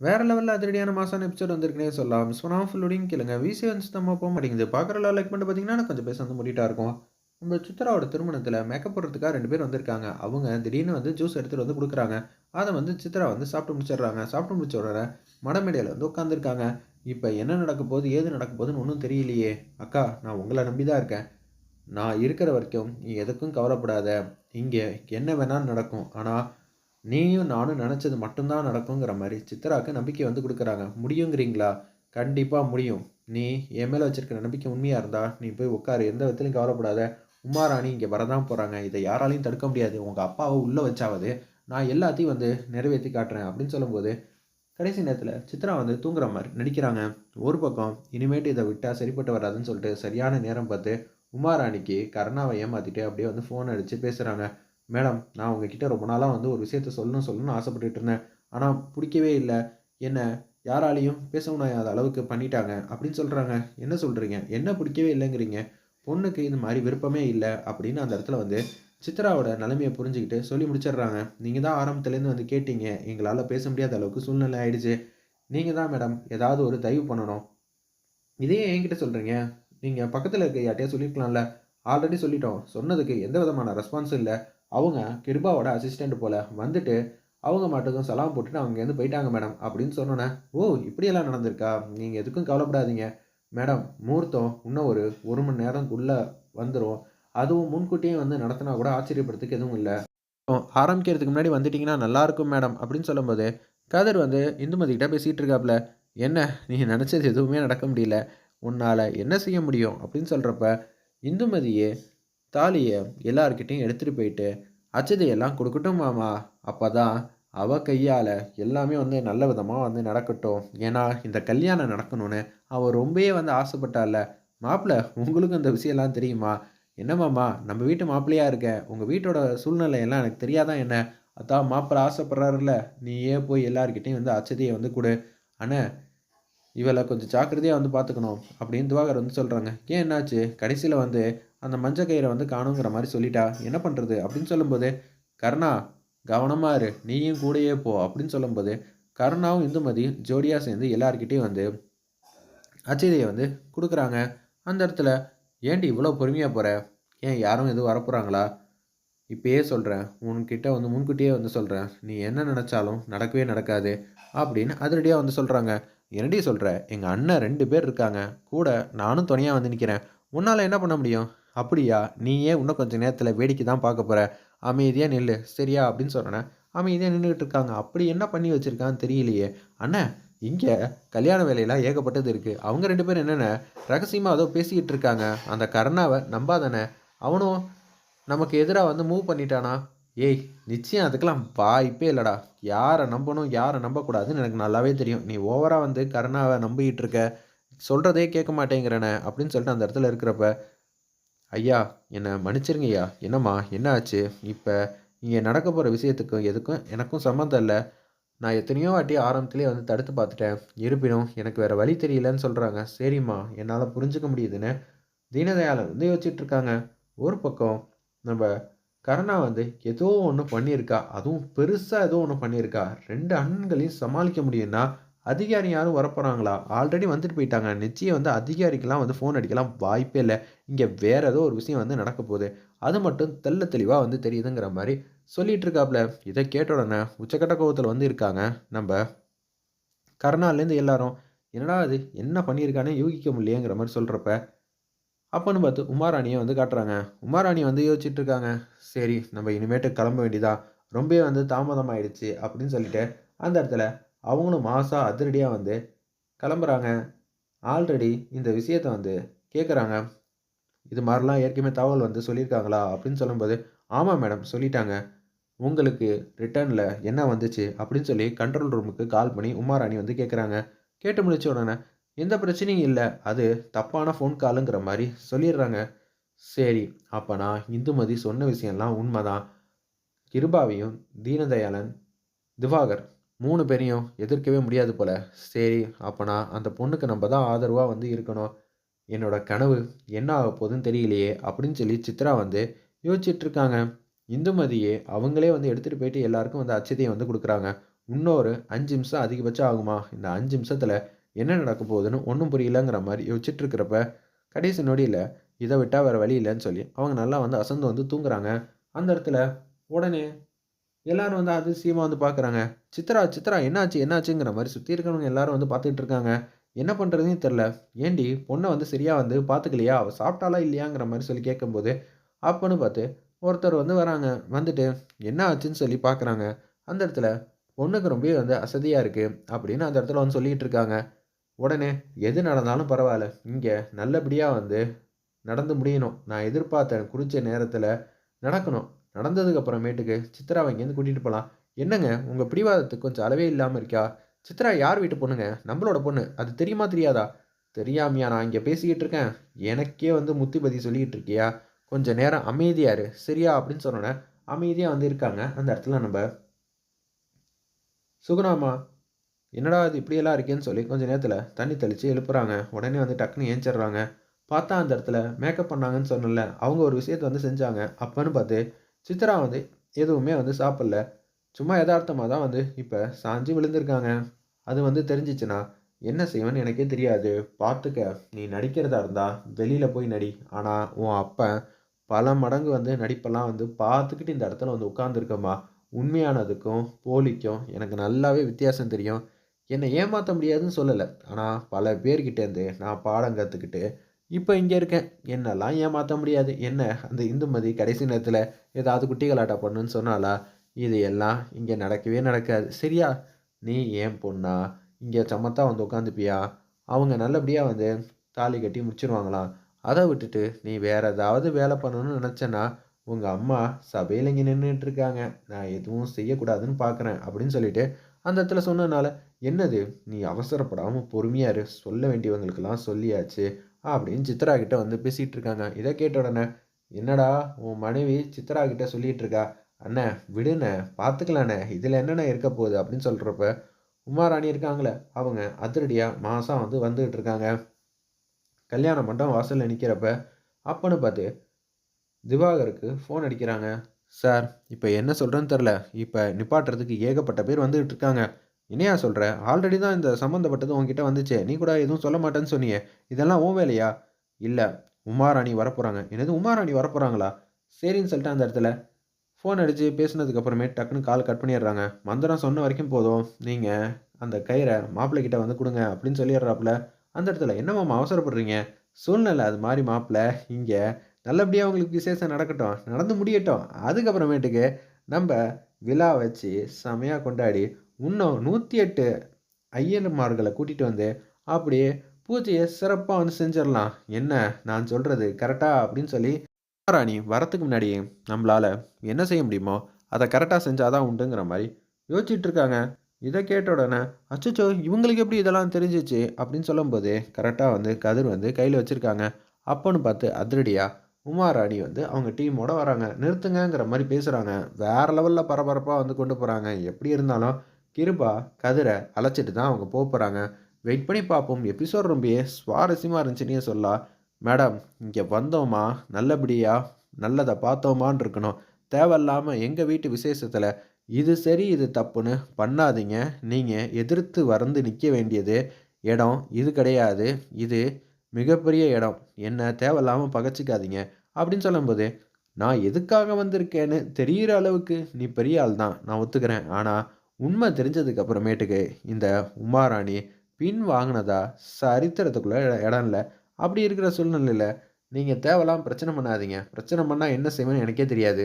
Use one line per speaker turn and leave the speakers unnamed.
வேற லெவலில் அதிரடியான மாசான எபிசோட் வந்திருக்குனே சொல்லலாம். மிஸ் பண்ணாமல் ஃபுல்லோடையும் கேளுங்க. விசி வந்து நம்ம போக மாட்டேங்குது பார்க்குறலாம் லைக் பண்ணிட்டு பார்த்தீங்கன்னா கொஞ்சம் பேச வந்து முடிட்டா இருக்கும். நம்ம சித்ராவோட திருமணத்தில் மேக்கப் போடுறதுக்காக ரெண்டு பேர் வந்திருக்காங்க. அவங்க திடீர்னு வந்து ஜூஸ் எடுத்துகிட்டு வந்து கொடுக்குறாங்க. அதை வந்து சித்ரா வந்து சாப்பிட்டு முடிச்சிடுறாங்க. சாப்பிட்டு முடிச்ச உடனே மடமேடையில் வந்து உட்காந்துருக்காங்க இப்போ என்ன நடக்க போகுது ஏது நடக்க போகுதுன்னு ஒன்றும் தெரியலையே. அக்கா நான் உங்களை நம்பி தான் இருக்கேன். நான் இருக்கிற வரைக்கும் நீ எதுக்கும் கவலைப்படாத. இங்கே என்ன வேணாலும் நடக்கும். ஆனால் நீயும் நானும் நினச்சது மட்டும்தான் நடக்குங்கிற மாதிரி சித்ராவுக்கு நம்பிக்கை வந்து கொடுக்குறாங்க. முடியுங்கிறீங்களா? கண்டிப்பாக முடியும். நீ என் மேலே வச்சுருக்க நம்பிக்கை உண்மையாக இருந்தா நீ போய் உட்காரு. எந்த விதத்துலையும் கவலைப்படாத. உமாராணி இங்கே வரதான் போகிறாங்க இதை யாராலையும் தடுக்க முடியாது. உங்கள் அப்பாவை உள்ளே வச்சாவது நான் எல்லாத்தையும் வந்து நிறைவேற்றி காட்டுறேன் அப்படின்னு சொல்லும்போது கடைசி நேரத்தில் சித்ரா வந்து தூங்குற மாதிரி நடிக்கிறாங்க. ஒரு பக்கம் இனிமேட்டு இதை விட்டால் சரிப்பட்டு வராதுன்னு சொல்லிட்டு சரியான நேரம் பார்த்து உமாராணிக்கு கருணாவை ஏமாற்றிட்டு அப்படியே வந்து ஃபோன் அடித்து பேசுகிறாங்க மேடம் நான் உங்ககிட்ட ரொம்ப நாளாக வந்து ஒரு விஷயத்த சொல்லணும் சொல்லணும்னு ஆசைப்பட்டுட்டு இருந்தேன். ஆனால் பிடிக்கவே இல்லை. என்ன யாராலையும் பேச முடியாத அளவுக்கு பண்ணிட்டாங்க. அப்படின்னு சொல்கிறாங்க என்ன சொல்கிறீங்க என்ன பிடிக்கவே இல்லைங்கிறீங்க. பொண்ணுக்கு இந்த மாதிரி விருப்பமே இல்லை அப்படின்னு அந்த இடத்துல வந்து சித்ராவோட நிலைமையை புரிஞ்சுக்கிட்டு சொல்லி முடிச்சிடுறாங்க. நீங்கள் தான் ஆரம்பத்துலேருந்து வந்து கேட்டீங்க. எங்களால் பேச முடியாத அளவுக்கு சூழ்நிலை ஆயிடுச்சு. நீங்கள் தான் மேடம் ஏதாவது ஒரு தயவு பண்ணணும். இதே என்கிட்ட சொல்கிறீங்க நீங்கள் பக்கத்தில் இருக்க யார்ட்டையா சொல்லியிருக்கலாம்ல ஆல்ரெடி சொல்லிட்டோம். சொன்னதுக்கு எந்த விதமான ரெஸ்பான்ஸும் இல்லை. அவங்க கிருபாவோட அசிஸ்டண்ட் போல் வந்துட்டு அவங்க மட்டுக்கும் சலாம் போட்டுட்டு அங்கேருந்து போயிட்டாங்க மேடம் அப்படின்னு சொன்னோன்னே ஓ இப்படியெல்லாம் நடந்திருக்கா? நீங்கள் எதுக்கும் கவலைப்படாதீங்க. மேடம் முகூர்த்தம் இன்னும் ஒரு ஒரு மணி நேரம்குள்ளே வந்துடும் அதுவும் முன்கூட்டியே வந்து நடத்தினா கூட ஆச்சரியப்படுறதுக்கு எதுவும் இல்லை. ஆரம்பிக்கிறதுக்கு முன்னாடி வந்துட்டிங்கன்னா நல்லாயிருக்கும் மேடம் அப்படின்னு சொல்லும்போது கதர் வந்து இந்துமதிக்கிட்ட பேசிகிட்டு இருக்காப்புல என்ன நீ நினச்சது எதுவுமே நடக்க முடியல. உன்னால் என்ன செய்ய முடியும்? அப்படின்னு சொல்கிறப்ப இந்துமதியே தாலியை எல்லார்கிட்டையும் எடுத்துகிட்டு போயிட்டு அச்சதையெல்லாம் கொடுக்கட்டும் மாமா. அப்போ தான் அவள் கையால் எல்லாமே வந்து நல்ல விதமாக வந்து நடக்கட்டும். ஏன்னா இந்த கல்யாணம் நடக்கணும்னு அவள் ரொம்பவே வந்து ஆசைப்பட்டால. மாப்பிள்ள உங்களுக்கும் இந்த விஷயம்லாம் தெரியுமா? என்னம்மாம்மா நம்ம வீட்டு மாப்பிள்ளையாக இருக்க? உங்கள் வீட்டோட சூழ்நிலை எல்லாம் எனக்கு தெரியாதான் என்ன? அதான் மாப்பிள்ளை ஆசைப்படுறாருல்ல. நீயே போய் எல்லாருக்கிட்டையும் வந்து அச்சதையை வந்து கொடு. ஆனால் இவளை கொஞ்சம் ஜாக்கிரதையாக வந்து பார்த்துக்கணும் அப்படின்னு துவாகர் வந்து சொல்கிறாங்க ஏன் என்னாச்சு? கடைசியில் வந்து அந்த மஞ்சள் கயிறை வந்து காணுங்கிற மாதிரி சொல்லிட்டா. என்ன பண்ணுறது அப்படின்னு சொல்லும்போது கருணா கவனமாக இரு. நீயும் கூடயே போ. அப்படின்னு சொல்லும்போது கருணாவும் இந்துமதி ஜோடியாக சேர்ந்து எல்லாருக்கிட்டேயும் வந்து அச்சதையை வந்து கொடுக்குறாங்க. அந்த இடத்துல ஏண்டி இவ்வளோ பொறுமையாக போகிற ஏன் யாரும் எதுவும் வரப்போகிறாங்களா இப்பயே சொல்கிறேன் உன்கிட்ட வந்து முன்கூட்டியே வந்து சொல்கிறேன் நீ என்ன நினச்சாலும் நடக்கவே நடக்காது. அப்படின்னு அதிரடியாக வந்து சொல்கிறாங்க என்னடி சொல்கிற எங்கள் அண்ணன் ரெண்டு பேர் இருக்காங்க. கூட நானும் துணையாக வந்து நிற்கிறேன் உன்னால் என்ன பண்ண முடியும்? அப்படியா? நீயே இன்னும் கொஞ்சம் நேரத்தில் வேடிக்கை தான் பார்க்க போகிற அமைதியாக நில்லு. சரியா? அப்படின்னு சொல்கிறேன் அமைதியாக நின்றுக்கிட்டு இருக்காங்க. அப்படி என்ன பண்ணி வச்சுருக்கான்னு தெரியலையே. அண்ணன் இங்கே கல்யாண வேலையெல்லாம் ஏகப்பட்டது இருக்குது அவங்க ரெண்டு பேரும் என்னென்ன ரகசியமாக ஏதோ பேசிக்கிட்டு இருக்காங்க. அந்த கருணாவை நம்பாதானே அவனும் நமக்கு எதிராக வந்து மூவ் பண்ணிட்டானா? ஏய் நிச்சயம் அதுக்கெல்லாம் வாய்ப்பே இல்லைடா. யாரை நம்பணும் யாரை நம்பக்கூடாதுன்னு எனக்கு நல்லாவே தெரியும். நீ ஓவராக வந்து கருணாவை நம்பிக்கிட்டு இருக்க சொல்கிறதே கேட்க மாட்டேங்கிறன அப்படின்னு சொல்லிட்டு அந்த இடத்துல இருக்கிறப்ப ஐயா என்னை மன்னிச்சிருங்க ஐயா. என்னம்மா என்ன ஆச்சு? இப்போ இங்கே நடக்க போகிற விஷயத்துக்கும் எதுக்கும் எனக்கும் சம்மந்தம் இல்லை. நான் எத்தனையோ வாட்டி ஆரம்பத்துலேயே வந்து தடுத்து பார்த்துட்டேன். இருப்பினும் எனக்கு வேறு வழி தெரியலன்னு சொல்கிறாங்க சரிம்மா என்னால் புரிஞ்சுக்க முடியுதுன்னு தீனதயாளன் வந்து யோசிச்சுட்ருக்காங்க ஒரு பக்கம் நம்ம கருணா வந்து ஏதோ ஒன்று பண்ணியிருக்கா. அதுவும் பெருசாக ஏதோ ஒன்று பண்ணியிருக்கா. ரெண்டு அண்ணன்களையும் சமாளிக்க முடியும்னா அதிகாரி யாரும் வரப்போகிறாங்களா ஆல்ரெடி வந்துட்டு போயிட்டாங்க. நிச்சயம் வந்து அதிகாரிக்கெலாம் வந்து ஃபோன் அடிக்கலாம் வாய்ப்பே இல்லை. இங்கே வேறு ஏதோ ஒரு விஷயம் வந்து நடக்க போகுது. அது மட்டும் தெல்ல தெளிவாக வந்து தெரியுதுங்கிற மாதிரி சொல்லிகிட்டு இருக்காப்புல இதை கேட்ட உடனே உச்சக்கட்ட கோபத்தில் வந்து இருக்காங்க. நம்ம கருணாலேருந்து எல்லாரும் என்னடா அது என்ன பண்ணியிருக்கானே? யூகிக்க முடியலையேங்கிற மாதிரி சொல்கிறப்ப அப்போன்னு பார்த்து உமாராணியை வந்து காட்டுறாங்க. உமாராணி வந்து யோசிச்சுட்டு இருக்காங்க சரி நம்ம இனிமேட்டு கிளம்ப வேண்டியதா? ரொம்பவே வந்து தாமதமாயிடுச்சு அப்படின்னு சொல்லிட்டு அந்த இடத்துல அவங்களும் மாதம் அதிரடியாக வந்து கிளம்புறாங்க. ஆல்ரெடி இந்த விஷயத்த வந்து கேட்குறாங்க இது மாதிரிலாம் ஏற்கனவே தகவல் வந்து சொல்லியிருக்காங்களா? அப்படின்னு சொல்லும்போது ஆமாம் மேடம் சொல்லிட்டாங்க. உங்களுக்கு ரிட்டர்னில் என்ன வந்துச்சு? அப்படின்னு சொல்லி கண்ட்ரோல் ரூமுக்கு கால் பண்ணி உமாராணி வந்து கேட்குறாங்க கேட்டு முடிச்ச உடனே எந்த பிரச்சனையும் இல்லை. அது தப்பான ஃபோன் காலுங்கிற மாதிரி சொல்லிடுறாங்க. சரி அப்போனா இந்துமதி சொன்ன விஷயம்லாம் உண்மைதான். கிருபாவையும் தீனதயாளன் திவாகர் மூணு பேரையும் எதிர்க்கவே முடியாது போல். சரி அப்போனா அந்த பொண்ணுக்கு நம்ம தான் ஆதரவாக வந்து இருக்கணும். என்னோட கனவு என்ன ஆக போகுதுன்னு தெரியலையே அப்படின்னு சொல்லி சித்ரா வந்து யோசிச்சுட்டு இருக்காங்க இந்துமதியே அவங்களே வந்து எடுத்துகிட்டு போயிட்டு எல்லாருக்கும் வந்து அச்சதையை வந்து கொடுக்குறாங்க. இன்னொரு அஞ்சு நிமிஷம் அதிகபட்சம் ஆகுமா? இந்த அஞ்சு நிமிஷத்தில் என்ன நடக்க போகுதுன்னு ஒன்றும் புரியலங்கிற மாதிரி யோசிச்சுட்டு இருக்கிறப்ப, கடைசி நொடியில் இதை விட்டால் வேறு வழி இல்லைன்னு சொல்லி, அவங்க நல்லா வந்து அசந்து வந்து தூங்குறாங்க. அந்த இடத்துல உடனே எல்லாரும் வந்து அதிசயமாக வந்து பார்க்குறாங்க. "சித்ரா, சித்ரா என்னாச்சு? என்னாச்சுங்கிற?" மாதிரி சுற்றி இருக்கிறவங்க எல்லாரும் வந்து பார்த்துட்டு இருக்காங்க. என்ன பண்ணுறதுன்னு தெரியல. "ஏன்டி பொண்ணை வந்து சரியாக வந்து பார்த்துக்கலையா? அவள் சாப்பிட்டாலா இல்லையாங்கிற?" மாதிரி சொல்லி கேட்கும்போது, அப்பன்னு பார்த்து ஒருத்தர் வந்து வராங்க. வந்துட்டு என்ன ஆச்சுன்னு சொல்லி பார்க்குறாங்க. அந்த இடத்துல பொண்ணுக்கு ரொம்பவே வந்து அசதியாக இருக்குது அப்படின்னு அந்த இடத்துல வந்து சொல்லிகிட்டு இருக்காங்க. உடனே எது நடந்தாலும் பரவாயில்ல இங்கே நல்லபடியாக வந்து நடந்து முடியணும். நான் எதிர்பார்த்த குறித்த நேரத்தில் நடக்கணும். நடந்ததுக்கு அப்புறமேட்டுக்கு சித்ராவ இங்கேருந்து கூட்டிகிட்டு போகலாம் என்னங்க உங்கள் பிடிவாதத்துக்கு கொஞ்சம் அளவே இல்லாமல் இருக்கா? சித்ரா யார் வீட்டு பொண்ணுங்க? நம்மளோட பொண்ணு. அது தெரியுமா தெரியாதா? தெரியாமயா நான் இங்கே பேசிக்கிட்டு இருக்கேன்? எனக்கே வந்து முத்திபதி சொல்லிக்கிட்டு இருக்கியா? கொஞ்சம் நேரம் அமைதியாரு சரியா? அப்படின்னு சொன்னோன்னே அமைதியாக வந்து இருக்காங்க. அந்த இடத்துல நம்ம சுகுணாமா என்னடா இது இப்படியெல்லாம் இருக்கேன்னு சொல்லி கொஞ்ச நேரத்தில் தண்ணி தெளித்து எழுப்புறாங்க. உடனே வந்து டக்குன்னு ஏஞ்சிடுறாங்க பார்த்தா அந்த இடத்துல மேக்கப் பண்ணாங்கன்னு சொன்னேன்ல, அவங்க ஒரு விஷயத்த வந்து செஞ்சாங்க. அப்போன்னு பார்த்து சித்ரா வந்து எதுவுமே வந்து சாப்பிடல. சும்மா யதார்த்தமாக தான் வந்து இப்போ சாஞ்சு விழுந்திருக்காங்க. அது வந்து தெரிஞ்சிச்சுன்னா என்ன செய்வேன்னு எனக்கே தெரியாது. பார்த்துக்க. நீ நடிக்கிறதா இருந்தால் வெளியில் போய் நடி. ஆனால் உன் அப்பன் பல மடங்கு வந்து நடிப்பெல்லாம் வந்து பார்த்துக்கிட்டு இந்த இடத்துல வந்து உட்கார்ந்துருக்கம்மா. உண்மையானதுக்கும், போலிக்கும் எனக்கு நல்லாவே வித்தியாசம் தெரியும். என்னை ஏமாற்ற முடியாதுன்னு சொல்லலை ஆனால் பல பேர்கிட்டேருந்து நான் பாடம் கற்றுக்கிட்டு இப்போ இங்கே இருக்கேன். என்னெல்லாம் ஏமாற்ற முடியாது. என்ன அந்த இந்துமதி கடைசி நேரத்தில் ஏதாவது குட்டி பண்ணுன்னு சொன்னாலா இது எல்லாம் இங்கே நடக்கவே நடக்காது. சரியா? நீ ஏன் பொண்ணா? இங்கே சமத்தா வந்து உட்காந்துப்பியா? அவங்க நல்லபடியாக வந்து தாலி கட்டி முடிச்சிருவாங்களாம். அதை விட்டுட்டு நீ வேற ஏதாவது வேலை பண்ணணும்னு நினச்சேன்னா உங்கள் அம்மா சபையில் இங்கே நின்றுட்டுருக்காங்க நான் எதுவும் செய்யக்கூடாதுன்னு பார்க்குறேன். அப்படின்னு சொல்லிட்டு அந்த இடத்துல சொன்னதுனால, என்னது நீ அவசரப்படாமல் பொறுமையாக இரு. சொல்ல வேண்டியவங்களுக்கெல்லாம் சொல்லியாச்சு. அப்படின்னு சித்ரா கிட்ட வந்து பேசிகிட்டு இருக்காங்க. இதை கேட்ட உடனே, என்னடா உன் மனைவி சித்ரா கிட்ட சொல்லிகிட்டு இருக்கா. அண்ணே விடுண்ணே. பார்த்துக்கலாண்ணே. இதில் என்னண்ணே இருக்க போகுது? அப்படின்னு சொல்கிறப்ப உமாராணி இருக்காங்களே அவங்க அதிரடியாக மாதம் வந்து வந்துக்கிட்டு இருக்காங்க. கல்யாண மண்டபம் வாசலில் நிற்கிறப்ப அப்பன்னு பார்த்து திவாகருக்கு ஃபோன் அடிக்கிறாங்க. சார், இப்போ என்ன சொல்கிறேன்னு தெரில இப்போ நிப்பாட்டுறதுக்கு ஏகப்பட்ட பேர் வந்துகிட்டு இருக்காங்க. என்னையா சொல்கிற ஆல்ரெடி தான் இந்த சம்மந்தப்பட்டது உங்ககிட்ட வந்துச்சு நீ கூட எதுவும் சொல்ல மாட்டேன்னு சொன்னியே. இதெல்லாம் உன் வேலையா? இல்லை உமாராணி வரப்போகிறாங்க என்னது உமாராணி வரப்போகிறாங்களா சரின்னு சொல்லிட்டு அந்த இடத்துல ஃபோன் அடித்து பேசுனதுக்கப்புறமே டக்குன்னு கால் கட் பண்ணிடுறாங்க. மந்திரம் சொன்ன வரைக்கும் போதும். நீங்கள் அந்த கயிறை மாப்பிள்ளை கிட்ட வந்து கொடுங்க அப்படின்னு சொல்லிடுறாப்புல. அந்த இடத்துல என்ன மாமா அவசரப்படுறீங்க? சூழ்நிலை அது மாதிரி மாப்பிள்ளை இங்கே நல்லபடியாக அவங்களுக்கு விசேஷம் நடக்கட்டும். நடந்து முடியட்டும். அதுக்கப்புறமேட்டுக்கு நம்ம விழா வச்சு செமையாக கொண்டாடி, இன்னும் நூற்றி எட்டு ஐயன்மார்களை கூட்டிகிட்டு வந்து, அப்படியே பூஜையை சிறப்பாக வந்து செஞ்சிடலாம் என்ன நான் சொல்கிறது கரெக்டாக அப்படின்னு சொல்லி மகாராணி வரத்துக்கு முன்னாடி நம்மளால் என்ன செய்ய முடியுமோ, அதை கரெக்டாக செஞ்சால் தான் உண்டுங்கிற மாதிரி யோசிச்சுட்ருக்காங்க இதை கேட்ட உடனே, அச்சச்சோ! இவங்களுக்கு எப்படி இதெல்லாம் தெரிஞ்சிச்சு அப்படின்னு சொல்லும்போது, கரெக்டாக வந்து கதிர் வந்து கையில் வச்சுருக்காங்க அப்போன்னு பார்த்து அதிரடியாக உமார் உமாராணி வந்து அவங்க டீமோட வராங்க. நிறுத்துங்கிற மாதிரி பேசுகிறாங்க வேறு லெவலில் பரபரப்பாக வந்து கொண்டு போகிறாங்க எப்படி இருந்தாலும் கிருபா, கதிரை அழைச்சிட்டு தான் அவங்க போகிறாங்க வெயிட் பண்ணி பார்ப்போம். எபிசோட் ரொம்பவே சுவாரஸ்யமாக இருந்துச்சுன்னே சொல்லலாம். மேடம், இங்கே வந்தோமா, நல்லபடியா நல்லதை பார்த்தோமான்னு இருக்கணும். தேவையில்லாமல் எங்கள் வீட்டு விசேஷத்தில் இது சரி, இது தப்புன்னு பண்ணாதீங்க. நீங்கள் எதிர்த்து வறந்து நிற்க வேண்டியது இடம் இது கிடையாது. இது மிகப்பெரிய இடம். என்ன தேவையில்லாமல் பகச்சிக்காதீங்க அப்படின்னு சொல்லும்போது, நான் எதுக்காக வந்திருக்கேன்னு தெரிகிற அளவுக்கு நீ பெரிய ஆள் தான். நான் ஒத்துக்கிறேன். ஆனால் உண்மை தெரிஞ்சதுக்கு அப்புறமேட்டுக்கு இந்த உமாராணி பின் வாங்கினதா சரித்திரத்துக்குள்ள இடம் இல்லை அப்படி இருக்கிற சூழ்நிலையில் நீங்கள் தேவையில்லாம பிரச்சனை பண்ணாதீங்க. பிரச்சனை பண்ணால் என்ன செய்வேன்னு எனக்கே தெரியாது.